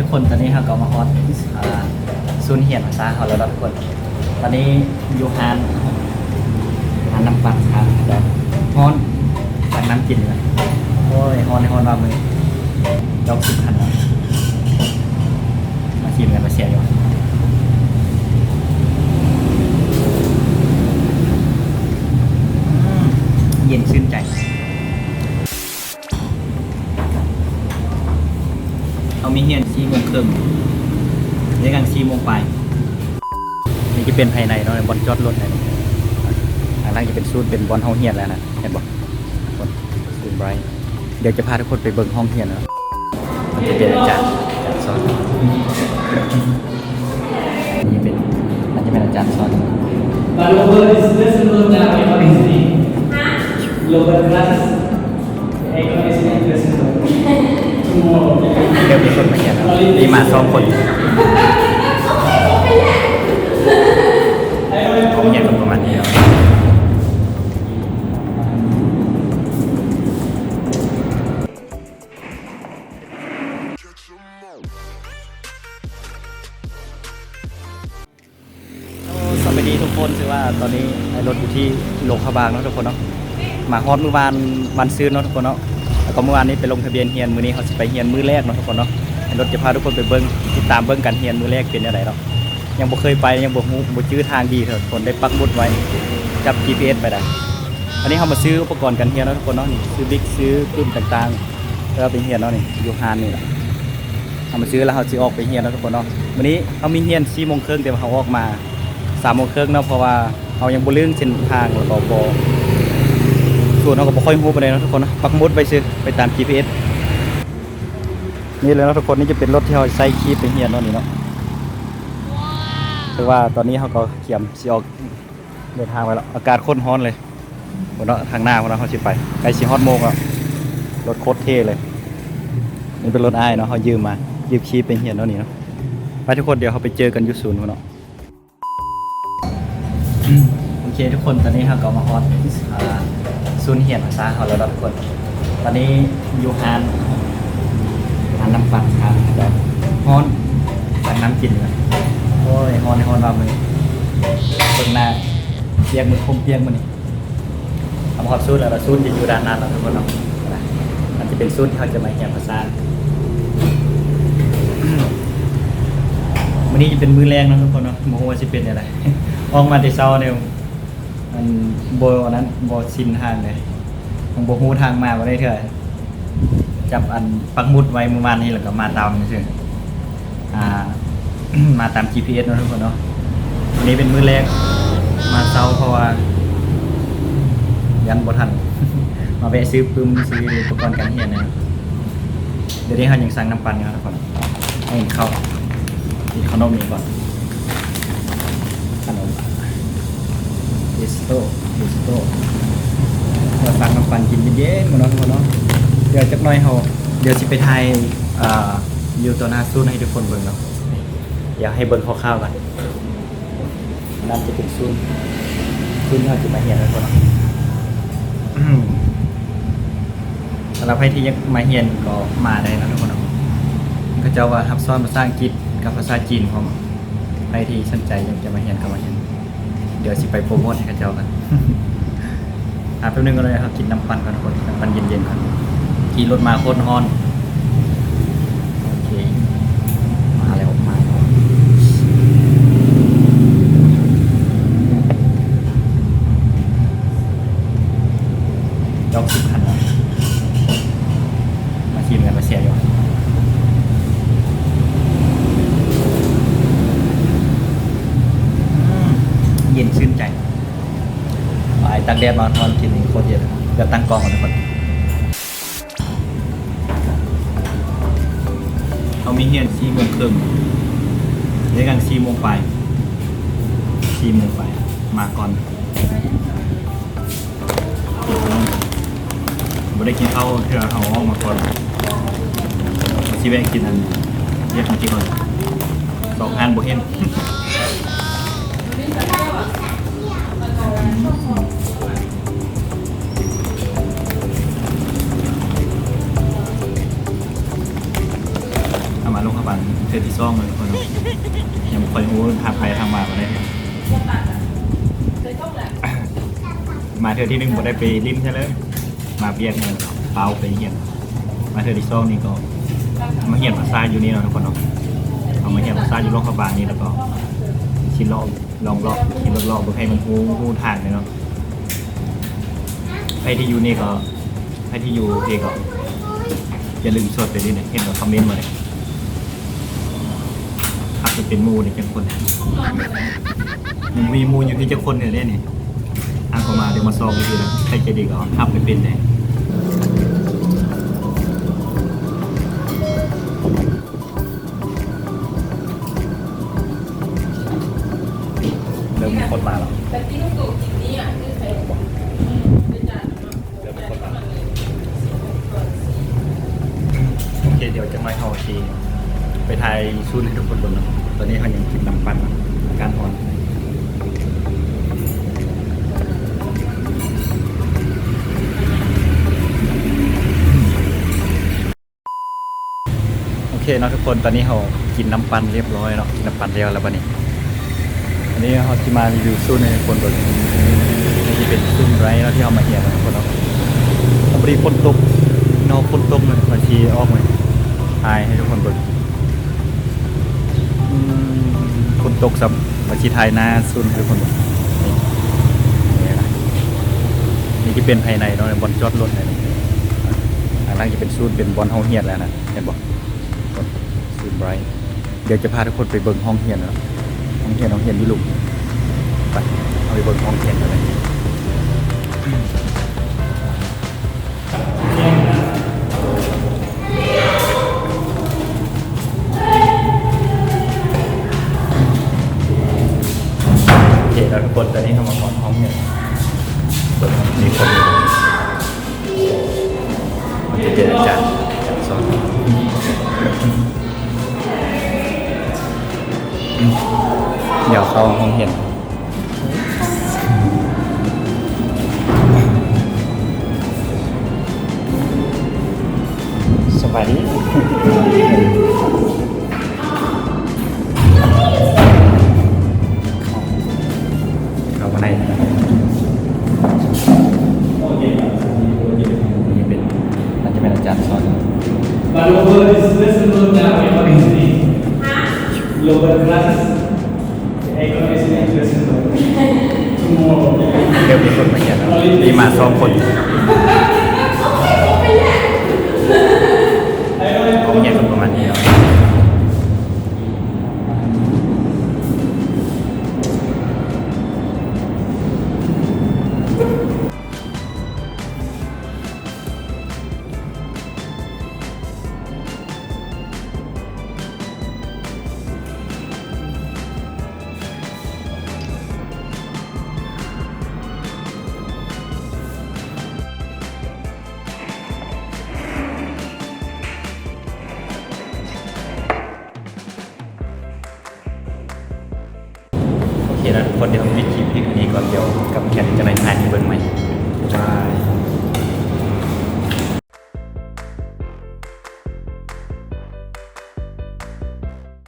ทุกคนตอนนี้เราก็มาฮอตซูนเหียนภาษาเขาแล้วทุกคน ตอนนี้อยู่ฮานฮานน้ำปั่นครับแบบฮอนตักน้ำกินเลยโอ้ยฮอนในฮอนว่ามือยกสิบคัน นี่จะเป็นภายในเนาะบอลจอดรถเลยทางล่างจะเป็นซูนเป็นบอลห้องเฮียนแล้วนะเห็นบ่บอลซูนไบรท์เดี๋ยวจะพาทุกคนไปเบิ่งห้องเฮียนเนาะมันจะเป็นอาจารย์อาจารย์สอนนี่เป็นมันจะเป็นอาจารย์สอน But lower is this lower than economy. Lower class. Economy is interesting. Tomorrow. เดี๋ยวมีคนมาเฮียนแล้วมีมาสองคน ห้องเฮียประมาณนี้เนาะสวัสดีทุกคนคือว่าตอนนี้ไอ้รถอยู่ที่โรงพยาบาลเนาะทุกคนเนาะมาฮอดเมื่อวานวันซื้อเนาะทุกคนเนาะแล้วก็เมื่อวานนี้ไปลงทะเบียนเฮียนมือนี้เขาสิไปเฮียนมือแรกเนาะทุกคนเนาะไอ้รถจะพาทุกคนไปเบิ่งติดตามเบิ่งกันเฮียนมือแรกเป็นจังไดเนาะ ยังบ่เคยไปยังบ่ฮู้บ่จื้อทางดีเถอะคนได้ปักหมุดไว้จับ GPS ไปได้อันนี้เขามาซื้ออุปกรณ์กันเฮียนเนาะทุกคนเนาะนี่ซื้อบิ๊กซื้อปืนต่างๆแล้วก็ไปเฮียนเนาะนี่อยู่ฮานนี่แหละเอามาซื้อแล้วเขาสิออกไปเฮียนเนาะทุกคนเนาะวันนี้เขามีเฮียน4โมงครึ่งแต่เขาออกมาสามโมงครึ่งเนาะเพราะว่าเขายังบ่ลืมเส้นทางแล้วก็บ่ส่วนเขาก็บ่ค่อยรู้ปานใดเนาะทุกคนนะปักมุดไปซื้อไปตาม GPS นี่เลยเนาะทุกคนนี่จะเป็นรถที่เขาใช้ขี่ไปเฮียนเนาะนี่เนาะ คือว่าตอนนี้เขาก็เขียมสิออกเดินทางไปแล้วอากาศคตรร้อนเลยบนเนาะทางหน้าของเราเขาสิไปใกล้สิฮอดโมงแล้วรถโคตรเท่เลย นี่เป็นรถไอ้เนาะเขายืมมายืมขี่ไปเฮียนเนาะนี่เนาะไปทุกคนเดี๋ยวเขาไปเจอกันยู่ศูนย์พุ่นเนาะโอเคทุกคนตอนนี้เราก็มาฮอตอ่าศูนย์เหียนภาษาเขาแล้วทุกคน ตอนนี้อยู่ฮาน ยกมือคมเปียกมือนี่ทำฮอตซูนแล้วเราซูนจะอยู่ด้านหน้าเราทุกคนเนาะมันจะเป็นซูนที่เขาจะมาเหียนภาษาวันนี้จะเป็นมือแรกเนะทุกคนเนาะโมโหจะเป็นอะไรออกมาแต่เช้าเนี่ยมันโบนั้นโบชินทางเลยมันโบฮูทางมาบ่ได้เท่าไหร่จับอันปักมุดไว้เมื่อวานนี้แล้วก็มาตามนี่ซื่ออ่ามาตาม GPS นะทุกคนเนาะวันนี้เป็นมือแรก มาเช้าเพราะว่า ยันบ่ทัน มาแวะซื้อปึ้มซื้ออุปกรณ์การเรียนนะเดี๋ยวนี้เขายังสั่งน้ำปั่นอยู่ครับทุกคนให้เข้ากินขนมนี้ก่อนขนมดิสโต้ดิสโต้เราฟังน้ำปั่นกินเย็นๆมาเนาะทุกคนเนาะเดี๋ยวจักหน่อยเขาเดี๋ยวสิไปไทยอ่าอยู่ตัวหน้าซูนให้ทุกคนเบิ่งเนาะอยากให้เบิ่งคร่าวๆกัน นั่นจะเป็นซูนซูนที่เขาจะมาเฮียนทุกคนสำหรับใครที่ยังมาเฮียนก็มาได้นะทุกคนก็จะว่าทับซ้อนภาษาอังกฤษกับภาษาจีนของใครที่สนใจยากจะมาเรียนก็มาเรียนเดี๋ยวสิไปโปรโมทให้กับเจ้ากันอะแป๊บนึงก็เลยครับกินน้ำปั่นก่อนทุกคนน้ำปั่นเย็นๆก่อนขี่รถมาโคตรฮอนโอเคมาแล้วมาแล้ว ยกสิบคันแล้วมาทีมกันมาเสียอยู่เย็นชื่นใจไปตักแดดมาทอนกินนี่โคตรเย็นเดี๋ยวตั้งกล้องก่อนทุกคนเขามีเฮียนสี่โมงครึ่งเรียกกันสี่โมงไปสี่โมงไปมาก่อน ไม่ได้กินข้าวเพื่อเอาออกมาก่อนมาชิแวะกินอันเรียกของกินก่อนสองงานบ่เห็นเอามาลงข้าไปบันเทอที่ซ่องเลยทุกคนนาะยังบ่ค่อยรู้ทางไปทางมาบ่ได้มาเทอที่หนึ่งบ่ได้ไปลิ้นใช่เลย มาเบียดเงินเปล่าไปเหียนมาเทอที่ซ่องนี่ก็มาเหียนภาษาอยู่นี่เนาะทุกคนเนาะเอามาเหียนภาษาอยู่รงพยาบาลนี่แล้วก็ชินลองลองลอกชินลอกๆเพื่อให้มันรู้รู้ทางเลยเนาะใครที่อยู่นี่ก็ใครที่อยู่เองก็อย่าลืมสดไปดิเนี่เห็นกับคอมเมนต์มาเลยขับไปเป็นมูเนี่ยจังคนมันมีมูอยู่ที่จะคนเนี่ยเนี่ยนี่อ่านเข้ามาเดี๋ยวมาซองไปทีนะใครจะดีก็ขับไปเป็นเนี่ย เริ่มมีคนมาแล้วแต่ที่ตู่กินนี่อะคือใครบอกเป็นจานเริ่มมีคนมาโอเคเดี๋ยวจะมาเอาทีไปถ่ายซูนให้ทุกคนดูนะตอนนี้เขายังกินน้ำปั่นอาการอ่อนโอเคเนาะทุกคนตอนนี้เรากินน้ำปั่นเรียบร้อยเนาะกินน้ำปั่นเรียวแล้วบันนี้ อันนี้เราที่มารีวิวสู้ในคนบนนี่ที่เป็นซุ่มไรแล้วที่เอามาเหียนนะทุกคนเนาะเอาบริคนตกนอกคนตกเลยมาชีออกเลยทายให้ทุกคนเบิ่งอืมคนตกสับมาชีทายหน้าซุ่มให้ทุกคนนี่นี่นะนี่ที่เป็นภายในเนาะบอลจอดรถเลยนะทางล่างจะเป็นซูนเป็นบอลห้องเฮียนแล้วนะเห็นบอกซูนไบรท์เดี๋ยวจะพาทุกคนไปเบิ่งห้องเฮียนนะ ห้องเฮียนห้องเฮียนอยี่ลุมไปเอาไปบิ่งห้องเฮียนกันเลยโอเคแล้วทุกคนตอนนี้เข้ามาขอนห้องเฮียนเบิ่งมีคนอยู่มันจะเป็นอาจารย์อาจารย์สอน เดี๋ยวเข้าห้องเห็นสบายดีเข้ามาในนี่เป็นอาจจะเป็นอาจารย์สอน But over this lesson note now accordingly. Lower classes. เดี๋ยวมีคนมาเขียนแล้วมีมาสองคน เคนะทุกคนเดี๋ยวผมปิดคลิปที่นี้ก่อนเดี๋ยวกับแขกจะในทายที่เบิ้งใหม่บา